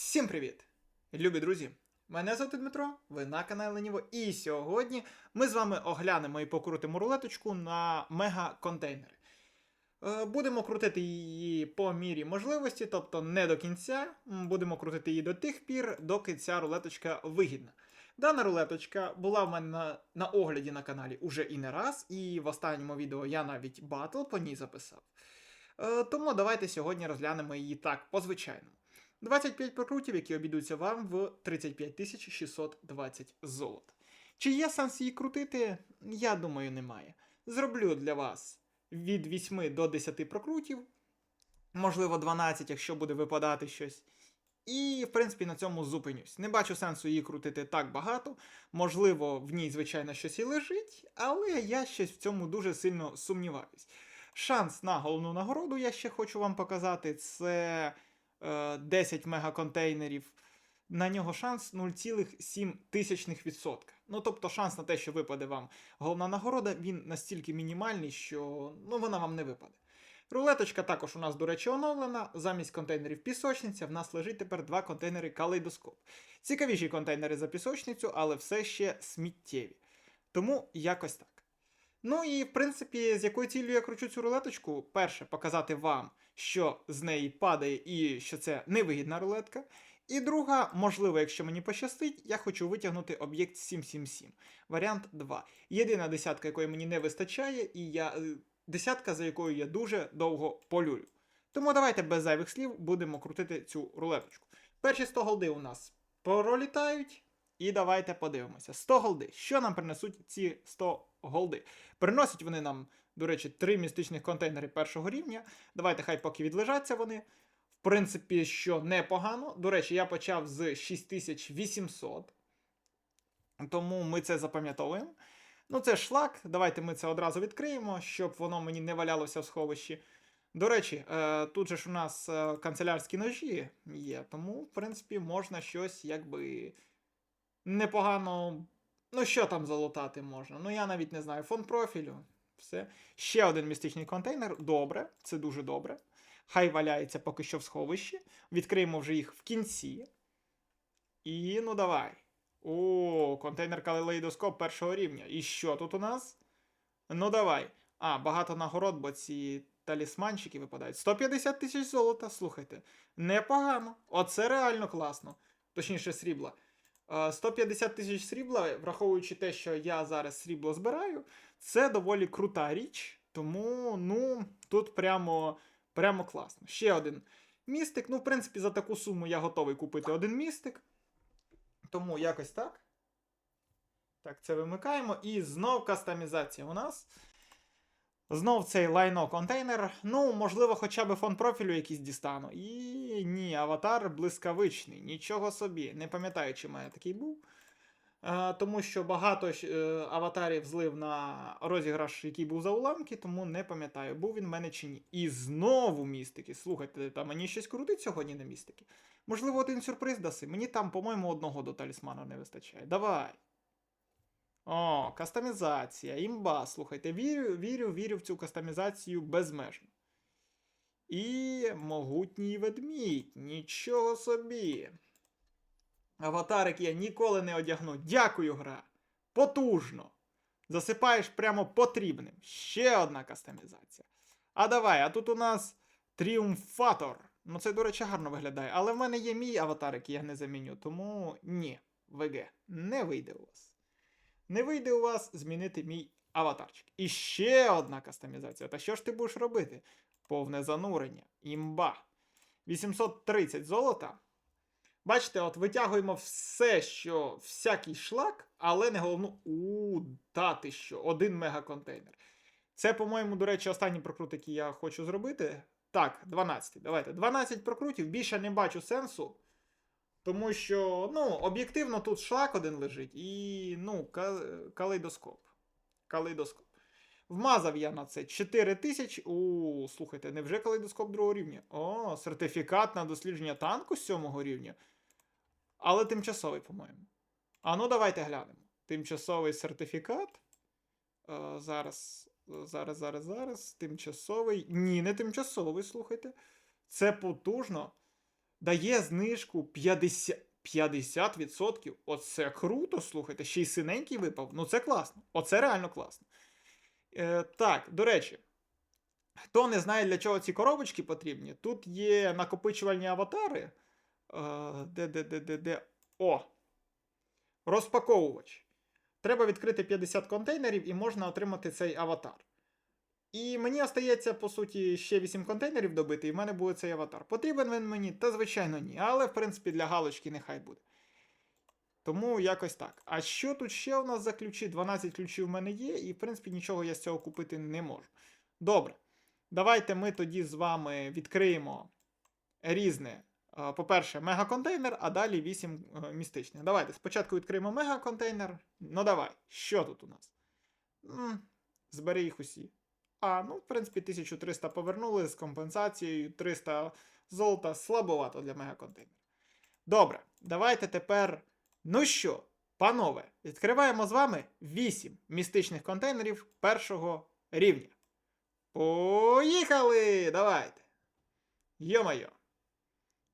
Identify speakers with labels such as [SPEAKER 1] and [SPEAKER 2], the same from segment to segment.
[SPEAKER 1] Всім привіт! Любі друзі! Мене звати Дмитро, ви на каналі Леніво, і сьогодні ми з вами оглянемо і покрутимо рулеточку на мега-контейнери. Е, Будемо крутити її по мірі можливості, тобто не до кінця. Будемо крутити її до тих пір, доки ця рулеточка вигідна. Дана рулеточка була в мене на, на огляді на каналі уже і не раз, і в останньому відео я навіть батл по ній записав. Е, Тому давайте сьогодні розглянемо її так, по звичайному. 25 прокрутів, які обійдуться вам в 35 620 золота. Чи є сенс її крутити? Я думаю, немає. Зроблю для вас від 8 до 10 прокрутів, можливо, 12, якщо буде випадати щось. І, в принципі, на цьому зупинюсь. Не бачу сенсу її крутити так багато. Можливо, в ній, звичайно, щось і лежить, але я щось в цьому дуже сильно сумніваюсь. Шанс на головну нагороду я ще хочу вам показати. Це 10 мегаконтейнерів. На нього шанс 0,7%. Ну, тобто шанс на те, що випаде вам головна нагорода, він настільки мінімальний, що ну, вона вам не випаде. Рулеточка також у нас, до речі, оновлена. Замість контейнерів пісочниця в нас лежить тепер два контейнери калейдоскоп. Цікавіші контейнери за пісочницю, але все ще сміттєві. Тому якось так. Ну і в принципі, з якою ціллю я кручу цю рулеточку, перше, показати вам, що з неї падає і що це невигідна рулетка. І друга, можливо, якщо мені пощастить, я хочу витягнути об'єкт 777, варіант 2. Єдина десятка, якої мені не вистачає, і я е, десятка, за якою я дуже довго полюлю. Тому давайте без зайвих слів будемо крутити цю рулеточку. Перші 100 голди у нас пролітають. І давайте подивимося. 100 голди. Що нам принесуть ці 100 голди? Приносять вони нам, до речі, три містичних контейнери першого рівня. Давайте хай поки відлежаться вони. В принципі, що непогано. До речі, я почав з 6800. Тому ми це запам'ятовуємо. Ну, це шлак. Давайте ми це одразу відкриємо, щоб воно мені не валялося в сховищі. До речі, е, тут же ж у нас е, канцелярські ножі є, тому, в принципі, можна щось якби непогано. Ну, що там залутати можна? Ну, я навіть не знаю. Фон профілю. Все. Ще один містичний контейнер. Добре, це дуже добре. Хай валяється поки що в сховищі. Відкриємо вже їх в кінці. І ну давай. О, контейнер калейдоскоп першого рівня. І що тут у нас? Ну давай. А, багато нагород, бо ці талісманчики випадають. 150 тисяч золота, слухайте. Непогано. Оце реально класно. Точніше, срібла. Е, 150 тисяч срібла, враховуючи те, що я зараз срібло збираю, це доволі крута річ. Тому, ну, тут прямо, прямо класно. Ще один містик. Ну, в принципі, за таку суму я готовий купити один містик. Тому якось так. Так, це вимикаємо. І знов кастомізація у нас. Знов цей лайно контейнер. Ну, можливо, хоча б фон профілю якийсь дістану. І ні, аватар блискавичний. Нічого собі. Не пам'ятаю, чи мене такий був. Е, тому що багато е, аватарів злив на розіграш, який був за уламки, тому не пам'ятаю, був він в мене чи ні. І знову містики. Слухайте, там мені щось крутить сьогодні на містики. Можливо, один сюрприз даси. Мені там, по-моєму, одного до талісману не вистачає. Давай. О, кастомізація, імба. Слухайте, вірю, вірю, вірю в цю кастомізацію безмежно. І могутній ведмідь. Нічого собі. Аватарик я ніколи не одягну. Дякую, гра. Потужно. Засипаєш прямо потрібним. Ще одна кастомізація. А давай, а тут у нас тріумфатор. Ну, це, до речі, гарно виглядає. Але в мене є мій аватар, який я не заміню. Тому ні, ВГ, не вийде у вас. Не вийде у вас змінити мій аватарчик. І ще одна кастомізація. Та що ж ти будеш робити? Повне занурення. Імба. 830 золота. Бачите, от витягуємо все, що всякий шлак, але не головну. У, та ти що, один мегаконтейнер. Це, по-моєму, до речі, останній прокрут, який я хочу зробити. Так, 12. Давайте. 12 прокрутів. Більше не бачу сенсу. Тому що, ну, об'єктивно тут шлак один лежить і, ну, калейдоскоп. Калейдоскоп. Вмазав я на це 4 тисячі. У, слухайте, невже калейдоскоп другого рівня? О, сертифікат на дослідження танку сьомого рівня. Але тимчасовий, по-моєму. А ну давайте глянемо. Тимчасовий сертифікат. Е, зараз, зараз, зараз, зараз. Тимчасовий. Ні, не тимчасовий, слухайте. Це потужно. Дає знижку 50%. 50%. Оце круто, слухайте. Ще й синенький випав. Ну це класно. Оце реально класно. Е, так, до речі, хто не знає, для чого ці коробочки потрібні, тут є накопичувальні аватари. Е, де, де, де, де, де. О! Розпаковувач. Треба відкрити 50 контейнерів і можна отримати цей аватар. І мені остається, по суті, ще 8 контейнерів добити, і в мене буде цей аватар. Потрібен він мені? Та звичайно ні. Але, в принципі, для галочки нехай буде. Тому якось так. А що тут ще у нас за ключі? 12 ключів в мене є, і, в принципі, нічого я з цього купити не можу. Добре. Давайте ми тоді з вами відкриємо різне. е, По-перше, мегаконтейнер, а далі 8 е, містичних. Давайте спочатку відкриємо мегаконтейнер. Ну давай, що тут у нас? Збери їх усі. А, ну, в принципі, 1300 повернули з компенсацією, 300 золота слабовато для мегаконтейнера. Добре, давайте тепер. Ну що, панове, відкриваємо з вами 8 містичних контейнерів першого рівня. Поїхали! Давайте. Йо-майо.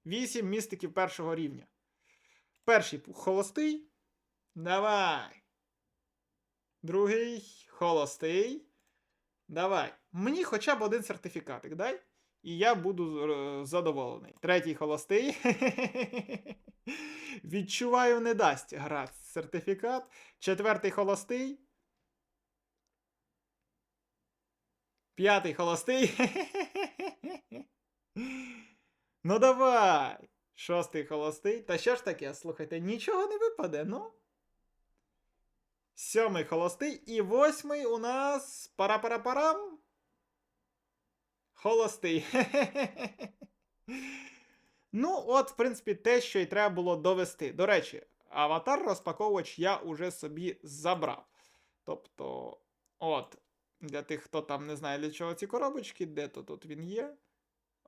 [SPEAKER 1] 8 містиків першого рівня. Перший холостий. Давай. Другий холостий. Давай. Мені хоча б один сертифікатик дай. І я буду е, задоволений. Третій холостий. Відчуваю, не дасть гра сертифікат. Четвертий холостий. П'ятий холостий. ну давай. Шостий холостий. Та що ж таке, слухайте, нічого не випаде, ну. Сьомий холостий. І восьмий у нас. Пара-пара-парам. Холостий. ну, от, в принципі, те, що й треба було довести. До речі, аватар розпаковувач я уже собі забрав. Тобто, от, для тих, хто там не знає, для чого ці коробочки, де то тут він є.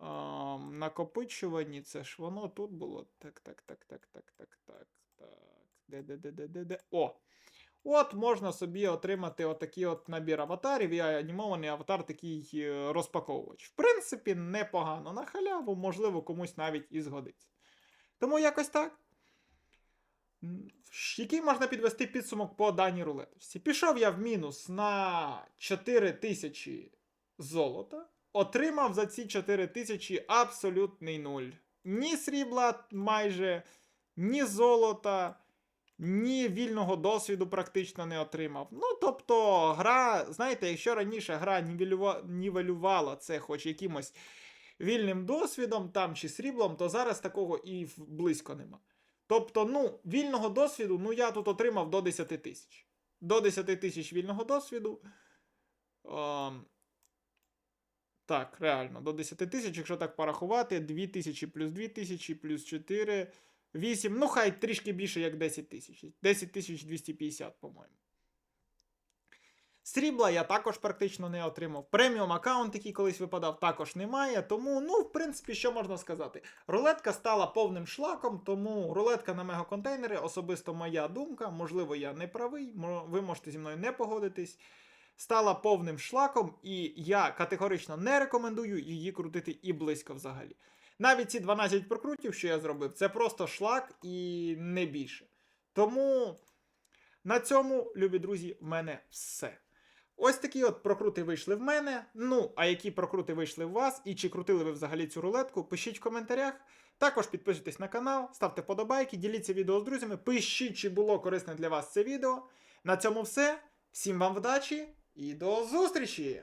[SPEAKER 1] Ем, накопичувані, це ж воно тут було. Так, так, так, так, так, так, так, так. Де, де, де, де, де, де. О! От можна собі отримати отакий от набір аватарів і анімований аватар такий е, розпаковувач. В принципі, непогано на халяву, можливо, комусь навіть і згодиться. Тому якось так. Який можна підвести підсумок по даній рулеточці? Пішов я в мінус на 4000 золота. Отримав за ці 4000 абсолютний нуль. Ні срібла майже, ні золота ні вільного досвіду практично не отримав. Ну, тобто, гра, знаєте, якщо раніше гра нівелюва... нівелювала це хоч якимось вільним досвідом там чи сріблом, то зараз такого і близько нема. Тобто, ну, вільного досвіду, ну я тут отримав до 10 тисяч. До 10 тисяч вільного досвіду. Ем, так, реально, до 10 тисяч, якщо так порахувати, 2 тисячі плюс 2 тисячі плюс 4. 8, ну хай трішки більше, як 10 тисяч. 10 тисяч 250, по-моєму. Срібла я також практично не отримав. Преміум аккаунт, який колись випадав, також немає. Тому, ну, в принципі, що можна сказати? Рулетка стала повним шлаком, тому рулетка на мегаконтейнери, особисто моя думка, можливо, я не правий, ви можете зі мною не погодитись. Стала повним шлаком, і я категорично не рекомендую її крутити і близько взагалі. Навіть ці 12 прокрутів, що я зробив, це просто шлак і не більше. Тому на цьому, любі друзі, в мене все. Ось такі от прокрути вийшли в мене. Ну, а які прокрути вийшли в вас, і чи крутили ви взагалі цю рулетку, пишіть в коментарях. Також підписуйтесь на канал, ставте подобайки, діліться відео з друзями, пишіть, чи було корисне для вас це відео. На цьому все. Всім вам вдачі і до зустрічі!